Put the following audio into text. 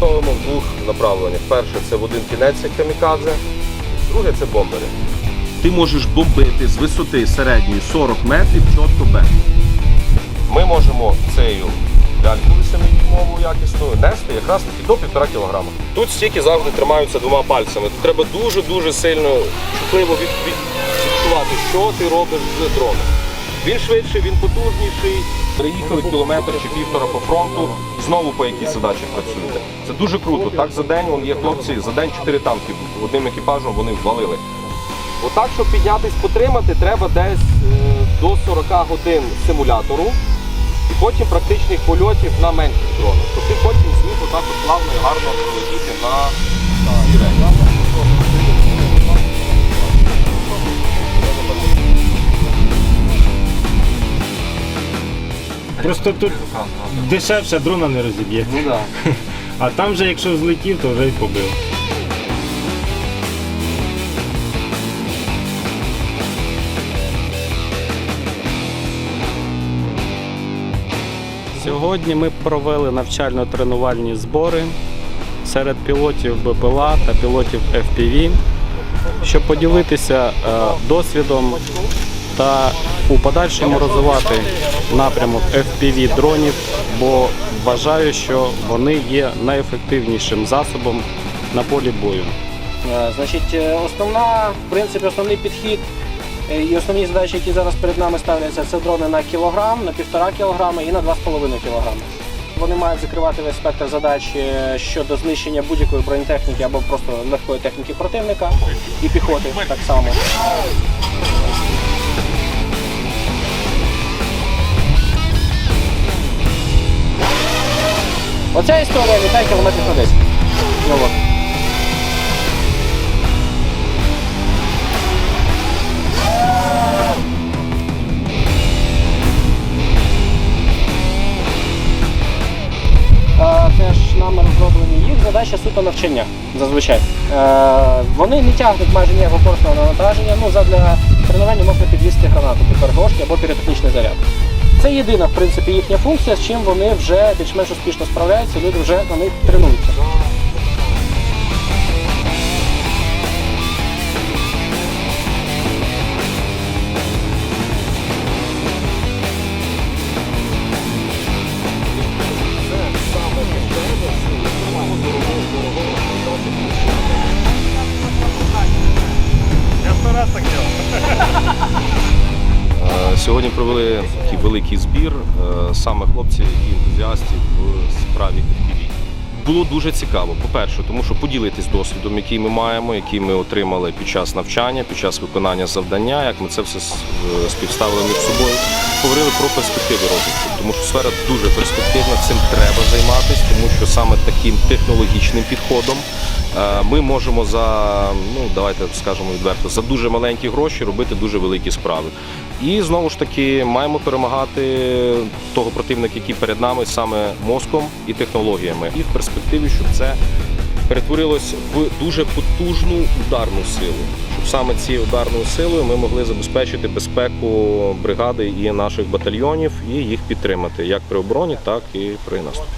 використовуємо в двох направленнях. Перше це в один кінець як камікадзе, друге це бомбери. Ти можеш бомбити з висоти середньої 40 метрів чітко Б. Ми можемо цею ляльку 8-дюймову якісною нести якраз таки до 1,5 кг. Тут стільки завжди тримаються двома пальцями. Тут треба дуже-дуже сильно чутливо від, від, відчувати, що ти робиш з дроном. Він швидший, він потужніший. Приїхали кілометр чи півтора по фронту, знову по якій задачі працюєте. Це дуже круто. Так за день є хлопці, за день 4 танки одним екіпажем вони ввалили. Отак, щоб піднятись, потримати, треба десь е, до 40 годин симулятору і потім практичних польотів на менших дронах. Щоб ти потім зміг отак от плавно і гарно прилетіти на Просто тут дешевше дрона не розіб'є. Ну да. А там же, якщо злетів, то вже й побив. Сьогодні ми провели навчально-тренувальні збори серед пілотів БПЛА та пілотів FPV, щоб поділитися е, досвідом та у подальшому розвивати напрямок FPV дронів, бо вважаю, що вони є найефективнішим засобом на полі бою. Е, Значить, е, основна, в принципі, основний підхід е, і основні задачі, які зараз перед нами ставляться, це дрони на кілограм, на півтора кілограми і на 2,5 кілограми. Вони мають закривати весь спектр задач щодо знищення будь-якої бронетехніки або просто легкої техніки противника і піхоти так само. Оця історія літає кілометрів на 10. Ну. Е, теж нами розроблені їх задача суто навчання зазвичай. Е, вони не тягнуть майже ніякого корисного навантаження. Ну, задля тренування можна підвісти гранату під перегоршки або піротехнічний заряд. Це єдина, в принципі, їхня функція, з чим вони вже більш-менш успішно справляються, люди вже на них тренуються. Е, Сьогодні провели такий великий збір е, саме хлопців і ентузіастів в справі FPV. Було дуже цікаво. По-перше, тому що поділитись досвідом, який ми маємо, який ми отримали під час навчання, під час виконання завдання, як ми це все е, співставили між собою. Говорили про перспективи розвитку, тому що сфера дуже перспективна, цим треба займатися, тому що саме таким технологічним підходом е, ми можемо за ну давайте скажемо відверто за дуже маленькі гроші робити дуже великі справи. І знову ж таки маємо перемагати того противника, який перед нами саме мозком і технологіями. І в перспективі, щоб це перетворилось в дуже потужну ударну силу. Щоб саме цією ударною силою ми могли забезпечити безпеку бригади і наших батальйонів і їх підтримати як при обороні, так і при наступі.